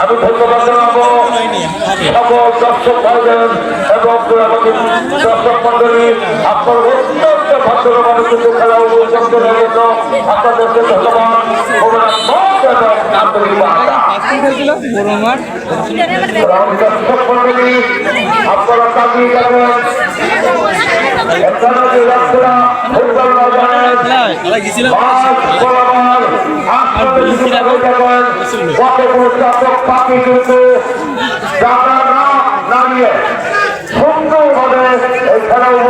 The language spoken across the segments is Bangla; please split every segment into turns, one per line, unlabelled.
আমি ধন্যবাদ জানাব সকল দর্শক ভাইদের এবং দর্শক মন্ডলী আপনার অত্যন্ত ভদ্র মানুষ খেলা উপভোগ আপনাদেরকে ধন্যবাদ আপনারা চাতক পাখি কিন্তু নামিয়ে সুন্দরভাবে এই খেলা উপভোগ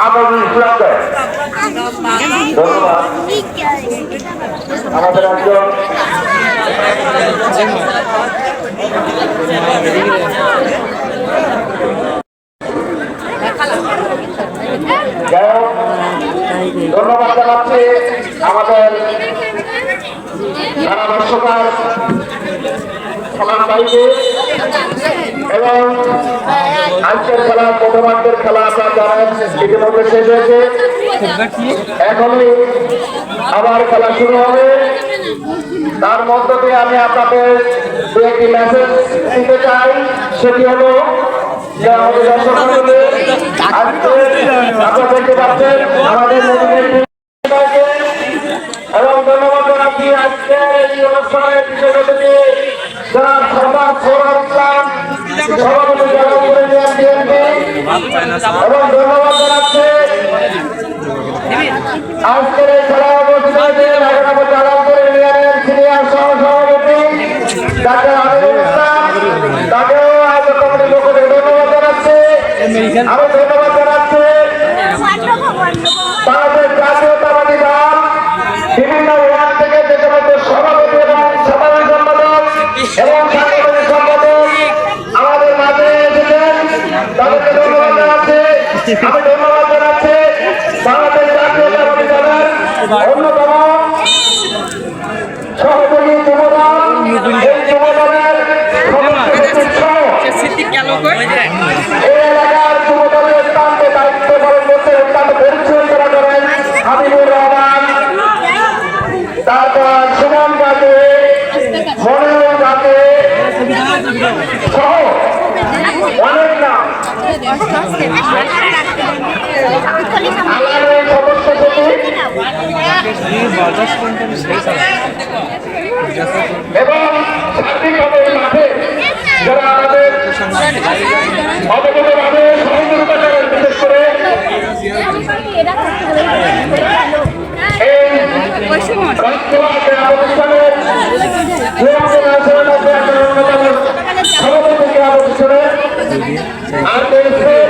আমাদের ইসলামকে ধন্যবাদ। আমাদের একজন ধন্যবাদ জানাচ্ছি আমাদের সারা দর্শকার সমান ভাইকে এবং আজকের খেলা, প্রথমার্ধের খেলা আপনারা জানেন, ইতিমধ্যে শেষ হয়েছে। এখনই আবার খেলা শুরু হবে। তার মধ্য দিয়ে আমি আপনাদের দু একটি মেসেজ দিতে চাই। সেটি হলো যে আমাদের দর্শক আপনারা দেখতে পাচ্ছেন এবং ধন্যবাদ জানাচ্ছি আজকে এই অনুষ্ঠানের বিশেষ অতিথি। যারা সরদার সোহরাব ইসলাম সভাপতি জেলা উপরে বিএনপি। এবং ধন্যবাদ জানাচ্ছি। আজকের এই খেলা হয়েছে নাগরাপুর জালালপুর ইউনিয়নের সিনিয়র সহ সভাপতি ডাক্তার আমিরুল ইসলাম তাকেও আজ কমিটির আমি ধন্যবাদ জানাচ্ছি। আমি ধন্যবাদ জানাচ্ছি। বাংলাদেশ জাতীয়তাবাদী দলের অন্যতম সহযোগী যুবদল এই যুবদলের এই এলাকার যুবদলের প্রান্তে দায়িত্ব পালন করতে অত্যন্ত পরিচয় করেন হাবিবুর রহমান। তারপর সুমন গাছে মনোরম গাছে সহ এবং সার্বিকভাবে মাঠে প্রতিষ্ঠানের নিয়ন্ত্রণ আসনের মধ্যে একজন অন্যতম সভাপতি ক্রীড়া প্রতিষ্ঠানের আর রয়েছে আলালের মোড়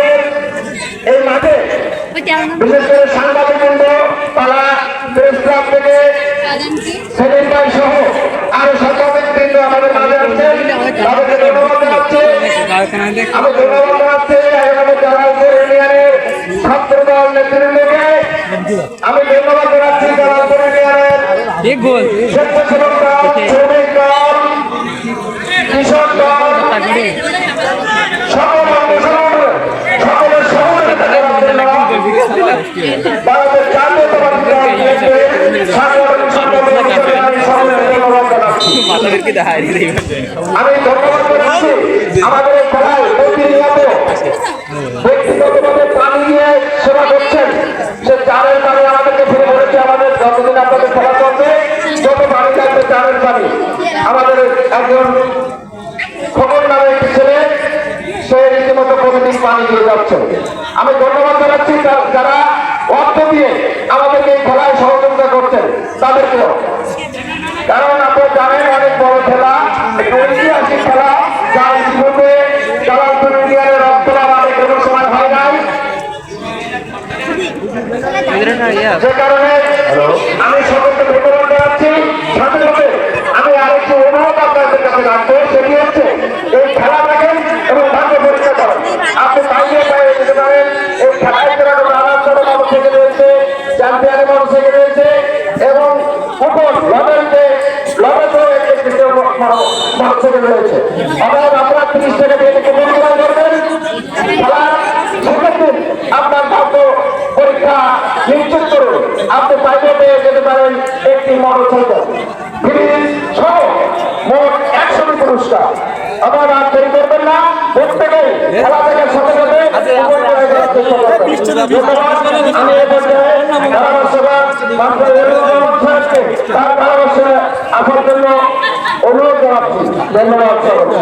বিশেষ করে সাংবাদিকবৃন্দ তারা প্রেস ক্লাব থেকে সেলিম ভাই সহ আরও সাংবাদিকবৃন্দ আমাদের মাঝে আছেন। তাদেরকে ধন্যবাদ জানাচ্ছি। আমি ধন্যবাদ জানাচ্ছি আমাদের জালালপুর ইউনিয়নের ছাত্র দল নেতৃবৃন্দকে। আমি ধন্যবাদ জানাচ্ছি জালালপুর ইউনিয়নের স্বেচ্ছাসেবক দল শ্রমিক দল কৃষক দল আমাদের সেবা করছেন। আমাদেরকে আমাদের আমাদের একজন খবর নামে একটি ছেলে প্রাণী নিয়ে সেবা করছেন এগিয়ে যাচ্ছে আমি ধন্যবাদ জানাচ্ছি যারা অর্থ দিয়ে আমাদেরকে এই খেলায় সহযোগিতা করছেন তাদেরকেও। কারণ আপনি জানেন অনেক বড় খেলা ঐতিহাসিক খেলা যা ইতিমধ্যে জালালপুর ইউনিয়নের রক্তলা মাঠে কোনো সময় হয় নাই। যে কারণে আমি সকলকে ধন্যবাদ জানাচ্ছি। সাথে মানুষ রয়েছে। অতএব আপনারা তিরিশ টাকা দিয়ে মূল্যবান করবেন আপনার ভাগ্য পরীক্ষা নিশ্চিত করুন। আপনি বাইরে পেয়ে যেতে পারেন একটি মোটর সাইকেল আবার আর করবেন না। প্রত্যেকেই খেলা থেকে সাথে সাথে জন্য অনুরোধ জানাচ্ছি ধন্যবাদ সকলকে।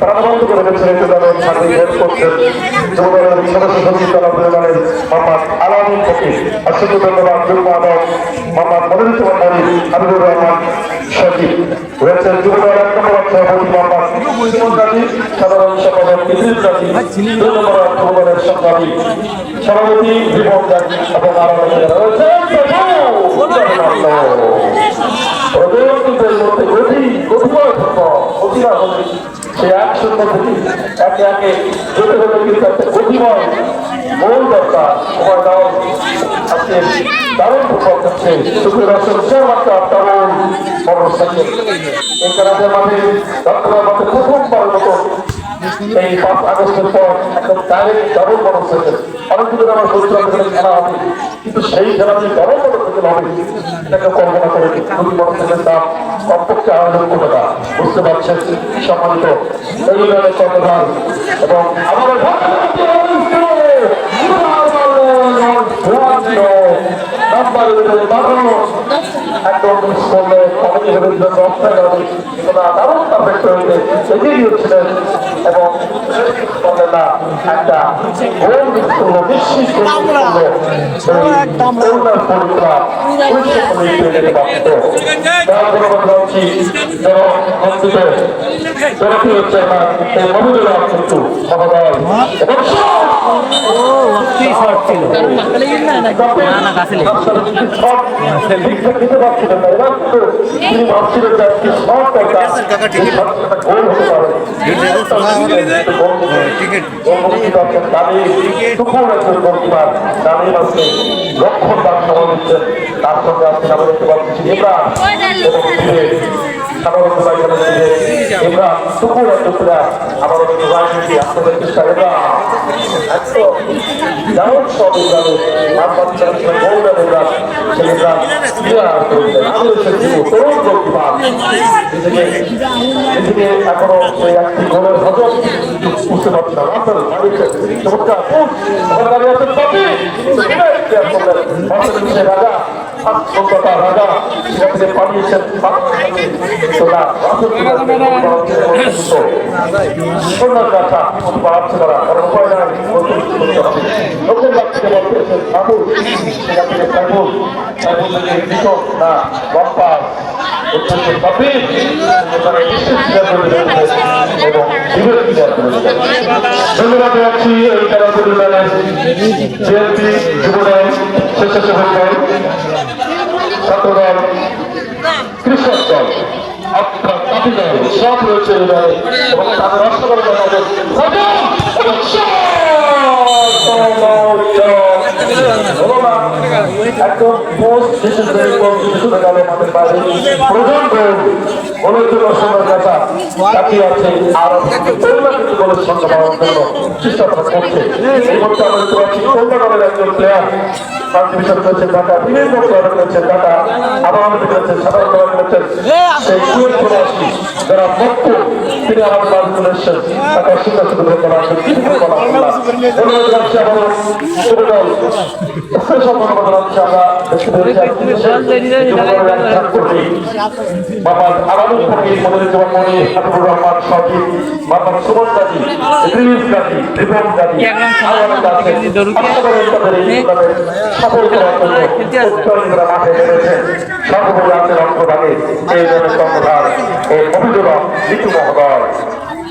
প্রাণবন্ত করে একটু তাদের সাথে হেল্প করছেন যুবদলের সদস্য সচিব তারা পরিমাণের মোহাম্মদ আলামুল ফকির। অসংখ্য ধন্যবাদ, যুগ্ম আদক মোহাম্মদ মনিরুজ্জামান নারী হাবিবুর রহমান সচিব রয়েছেন সভাপতি ওদের কিন্তু এর মধ্যে গতি গতিময় থাকব গতিময় হবে মধ্যে কি একে একে গতিময় মন দরকার। সময় দাও। আজকে দারুণ ফুটবল করছে শুক্রের দর্শক সে মাত্র দারুণ মোটর সাইকেল এই কারণে মাঠে দক্ষিণের মাঠে প্রথমবার মতো এই পাঁচ আগস্টের পর একদম ডাইরেক্ট ডাবল মোটর সাইকেল অনেক আমার খেলা সেই খেলাটি ডাবল মোটর হবে এটাকে কল্পনা করে মোটর সাইকেল দাম কমপক্ষে বুঝতে পারছেন? সম্মানিত এই এবং আমাদের একদম করলে কমিটি জন্য অবস্থায় ওনারা দারুণ পারফেক্ট হয়েছে এগিয়ে গিয়েছিলেন এবং বললেন একটা গোল মিস করল নিশ্চিত গোল মিস করল এই করোনার পরীক্ষা চেয়ারম্যান এই মহিলা কিন্তু মহোদয় এবং
কি শর্ট ছিল না না কাছে লেগে।
তার সঙ্গে আজকে আমরা দেখতে পাচ্ছি সাধারণ সবাই ইমরান সুপুর একটা প্লেয়ার আবার রাজনীতি আপনাদের চেষ্টা ইমরান একদম যেমন সব ইমরান মাঠ বাচ্চারা গৌরব ইমরান ইমরান ক্লিয়ার করলেন আমি এসেছি তরুণ চমৎকার আমার কলকাতা রাজা সেখান পাঠিয়েছেন তোরা সুন্দর কথা পাচ্ছে তারা কারণ উপায় নাই লোকের কাছ থেকে বলতেছেন বাবু সেখান থেকে সাইবুল সাইবুল থেকে কৃষক না লম্পা অত্যন্ত কপিল এখানে বিশেষ ক্রিয়া করে রয়েছে এবং বিবেক ক্রিয়া করে ধন্যবাদ জানাচ্ছি এই সব রয়েছে তাদের সাজান এবং একদম পোস্ট বাইরে প্রচণ্ড অনেকজন সময় কথা তাকিয়ে আছে আর করোনা কিন্তু বলে সংখ্যা পাওয়ার জন্য চেষ্টা করছে। কিছু দেখতে পেরেছি বাবা আলাদুল ফকির মনি হাবিবুর রহমান সুমন ইদ্রিস তাদের মাঠে নেমেছেন আছেন অঙ্গভাগে এই জন্য কর্মধার এই অভিযোগ ঋতু মহোদয়।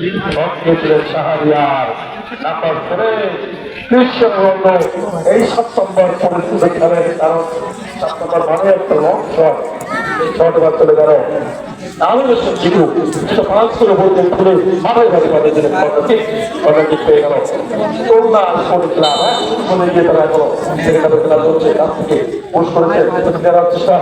করতে বলতে সবাই শাহরিয়ার নাম্বার ফোরে কৃষ্ণবঙ্গ এই সপ্তম্বর পরিস্থিতি খেলেন কারণ সপ্তম্বর মানে একটা লং শটবার চলে গেল। আমি কিন্তু সেটা পাঁচ করে বলতে খুলে মাথায় ঘাটে পাঠিয়ে দিলেন ঠিক ঠিক পেয়ে গেল। তোমরা স্পোর্ট ক্লাব হ্যাঁ? বলে গিয়ে তারা এখনও সেখানে খেলা চলছে কাছ থেকে চেষ্টা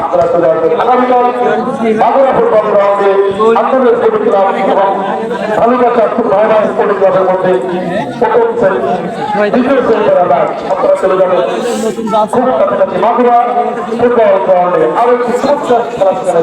আপনারা চলে আসবেন। আগামীকাল বাংলা ফুটবল গ্রাউন্ডে আন্তর্জাতিক ক্লাব এবং ভালোবাসা খুব ভাই ভাই স্পোর্টিং ক্লাবের মধ্যে প্রথম শ্রেণি দ্বিতীয় শ্রেণি খেলাটা আপনারা চলে খুব কাছাকাছি মাগুরা ফুটবল গ্রাউন্ডে আরও একটি চমৎকার খেলা সেখানে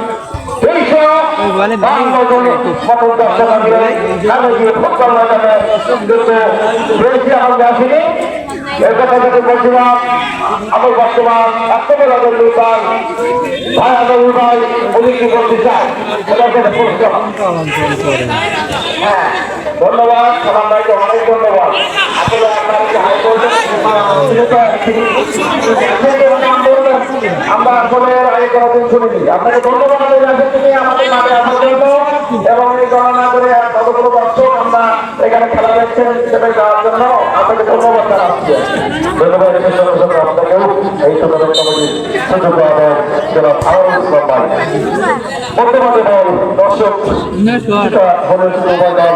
বলছিলাম আমি বর্তমান বড় নির্বাণ ভাই আদর ভাই উনি কি ওনাকে প্রশ্ন। হ্যাঁ ধন্যবাদ সালাম ভাইকে অনেক ধন্যবাদ। আসলে আপনার যে হাইকোর্টের আমরা আসলে আগে কোনোদিন শুনিনি। আপনাকে ধন্যবাদ তুমি আমাদের মাঠে আসার জন্য এবং এই গণনা করে কতগুলো দর্শক আমরা এখানে খেলা দেখছেন সেটা যাওয়ার জন্য আপনাকে ধন্যবাদ জানাচ্ছি। ধন্যবাদ আপনাকেও এই টুর্নামেন্ট কমিটির সুযোগ যারা ভালো ইসলাম ভাই বর্তমানে দর্শক যেটা হলো শুধু দল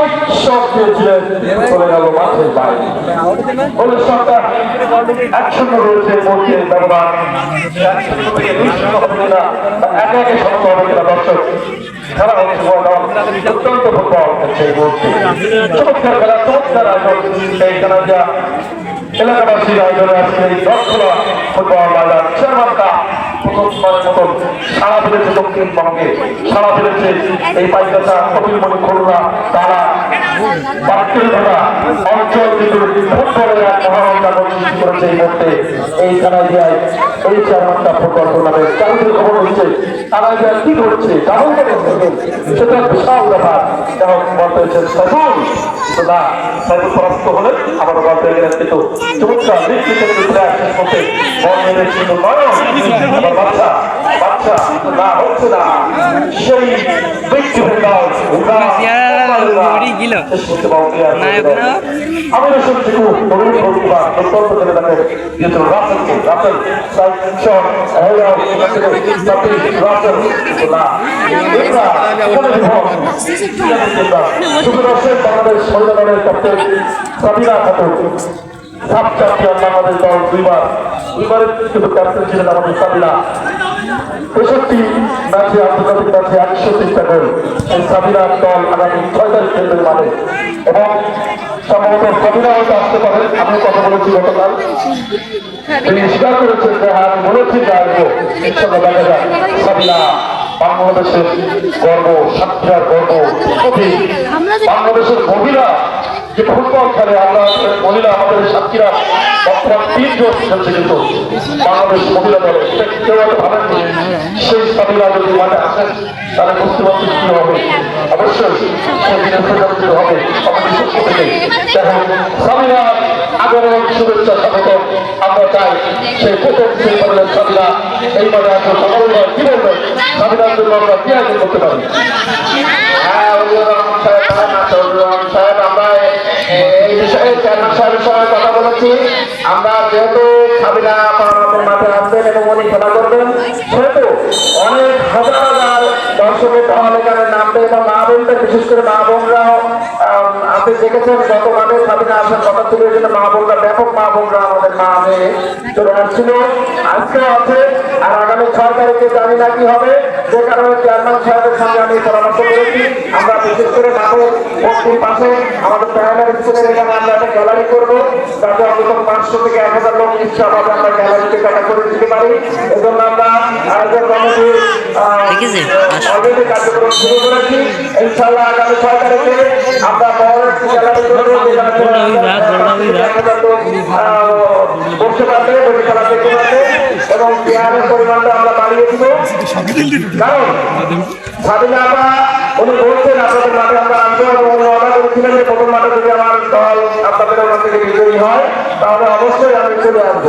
সব দিয়েছিলেন চলে গেল মাঠের বাইরে। বলে সরকার এক শূন্য রয়েছে, মধ্যে ব্যবধান এক একে শূন্য হবে কিনা, দর্শক? খেলা হচ্ছে অত্যন্ত ফুটবল হচ্ছে এই সারা ফেলেছে দক্ষিণবঙ্গে। সারা ফেলেছে এই পাইকাটা কপিলমণি খুলনা, তারা বাক্যের ঘটা অঞ্চল কিন্তু ফুটবলের এক মহারঞ্জা সৃষ্টি করেছে এই মুহূর্তে এই কানাডিয়ায় এই চেয়ারম্যানটা ফুটবল টুর্নামেন্ট চারিদিকে খবর হচ্ছে? কানাডিয়া কি করছে? ডাবল করে সেটা বিশাল ব্যাপার। এবং বলতে হচ্ছে সাইফুল। কিন্তু না, সাইফুল পরাস্ত হলে আবার বলতে গেলেন কিন্তু চমৎকার নিশ্চিত করতে বল মেরে নয় আবার বাচ্চা বাচ্চা কিন্তু না হচ্ছে না। সেই ব্যক্তি হয়ে যাও
গিল।
শেষ করতে প্রতিভা অত্যন্ত করে তাকে দিয়েছিল রাসেলকে রাসেল সাইশন হেলাও সাথে রাসেল না এটা কোন সুদর্শন বাংলাদেশ মহিলা দলের captain Sabina Khatun. SAFF champion Bangladesh দল দুইবার দুইবারের কিন্তু ক্যাপ্টেন ছিলেন আমাদের সাবিনা তেষট্টি ম্যাচে আন্তর্জাতিক ম্যাচে একশো তিনটা গোল। সাবিনার দল আগামী ছয় তারিখ খেলবে মাঠে। এবং সম্ভবত সাবিনা হয়তো আসতে পারেন আমি কথা বলেছি গতকাল। তিনি স্বীকার করেছেন যে হ্যাঁ আমি বলেছি যে আসব। দেখা সাবিনা বাংলাদেশের গর্ব সাতক্ষীরার গর্ব বাংলাদেশের মহিলা যে ফুটবল খেলে আমরা মহিলা আমাদের সাতক্ষীরা বর্তমান তিনজন খেলছে কিন্তু বাংলাদেশ মহিলা দলে এটা কেউ ভাবেননি সেই সাবিনা যদি মাঠে আসেন, তাহলে বুঝতে পারছেন কি হবে। অবশ্যই হবে। আমাদের পক্ষ থেকে আমরা চাই সেই প্রথম সেই ধরনের সাবিনা এই মানে আসলে সকল কি বলবেন জন্য আমরা কি করতে পারি হ্যাঁ অভিযোগ সাহেব বলেন না অভিযোগ সাহেব আমরা এই বিষয়ে চেয়ারম্যান সাহেবের সঙ্গে বলেছি আমরা যেহেতু সাবিনা আমাদের মাঠে আসবেন এবং উনি খেলা করবেন, সেহেতু অনেক হাজার হাজার দর্শকের দল এখানে নামবে এবং মা বোনদের, বিশেষ করে মা বোনরাও আপনি দেখেছেন গত মাঠে সাবিনা আসার কথা ছিল, এই জন্য মা বোনরা, ব্যাপক মা বোনরা আমাদের মা মেয়ে চলে আসছিল। আজকেও আছে, আর আগামী ছয় তারিখে জানি না কি হবে। যে কারণে চেয়ারম্যান সাহেবের সঙ্গে আমি পরামর্শ করেছি। আমরা বিশেষ করে মাঠের পশ্চিম পাশে আমাদের প্রাইমারি স্কুলের এখানে আমরা একটা গ্যালারি করব। যাতে অন্তত পাঁচশো থেকে এক হাজার লোক নিশ্চয়ভাবে আমরা গ্যালারিতে টাকা করে দিতে পারি। এজন্য আমরা আয়োজন কমিটি
ঠিক আছে, আস।
অলরেডি কার্যক্রম শুরু করেছি। ইনশাল্লাহ আগামী ছয় তারিখে আমরা গ্যালারি করব। বসতে পারবে বসে খেলা দেখতে পারবে। এবং চেয়ারের পরিমাণটা আমরা বাড়িয়ে দিব। কারণ আপা উনি বলছেন আপনাদের মাঠে আমরা আসব এবং উনি অর্ডার করেছিলেন যে প্রথম মাঠে যদি আমার দল আপনাদের মাঠ থেকে বিজয়ী হয় তাহলে অবশ্যই আমি চলে আসব।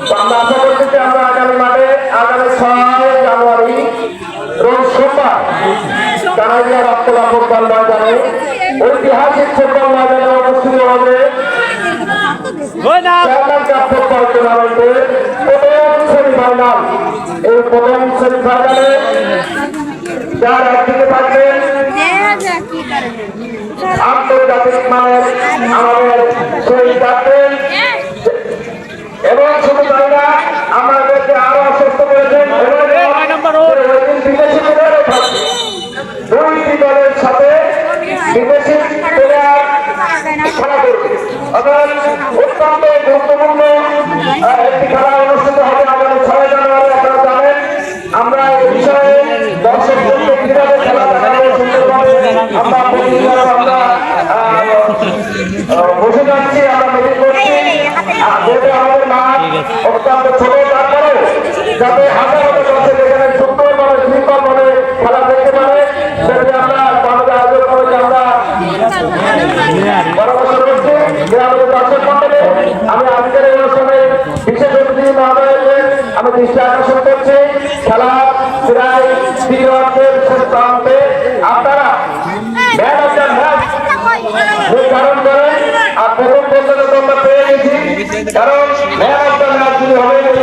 তো আমরা আশা করছি যে আমরা আগামী মাঠে আগামী ছয় জানুয়ারি রোজ সোমবার কানাডিয়া রক্তলা ফুটবল ময়দানে ঐতিহাসিক ফুটবল ময়দানে অনুষ্ঠিত হবে চেয়ারম্যান কাপ ফুটবল টুর্নামেন্টে প্রথম সেমিফাইনাল এই প্রথম সেমিফাইনালে যার একদিকে থাকবেন আন্তর্জাতিক মানের আমাদের সেই ক্যাপ্টেন এবং শুধু তাই না আমাদেরকে আরও আশ্বস্ত করেছেন বিদেশি প্লেয়ারও থাকবে দুইটি দলের সাথে বিদেশি প্লেয়ার খেলা করবে। অর্থাৎ অত্যন্ত গুরুত্বপূর্ণ একটি খেলা অনুষ্ঠিত হবে আগামী ছয় জানুয়ারি আপনারা জানেন আমরা এই বিষয়ে দর্শকদেরকে কীভাবে খেলা দেখাবো সুন্দরভাবে আমরা প্রতিনিধিরা আমরা আহ, আহ, বসে যাচ্ছি আমরা মিটিং করছি। যেহেতু আমাদের মাঠ অত্যন্ত ছোট তারপরেও যাতে হাজার হাজার দর্শক এখানে সুন্দরভাবে শৃঙ্খলভাবে খেলা দেখতে পারে সেটি আমরা আমাদের আয়োজন করেছি আমরা পরামর্শ করছি আমাদের দর্শক মন্ডলে। আমি আজকের এই অনুষ্ঠানে বিশেষ অতিথি আমি দৃষ্টি আকর্ষণ করছি। খেলা যে কারণ করেন আর প্রথম পর্যন্ত তোমরা পেয়ে গেছি। কারণ ম্যান হবেন এই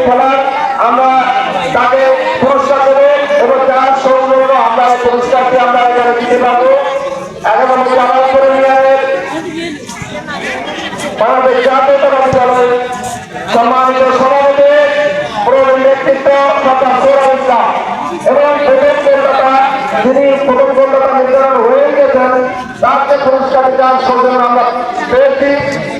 আমরা তাকে পুরস্কার দেবো এবং যার সৌজন্য আমরা এই পুরস্কারটি আমরা এখানে দিতে পারব এখন আমি জামাল করে নিয়ে এবং প্রথম গোলদাতা যিনি প্রথম গোলদাতা নির্ধারণ হয়ে গেছেন তার যে পুরস্কার দেওয়ার সৌজন্য আমরা পেয়েছি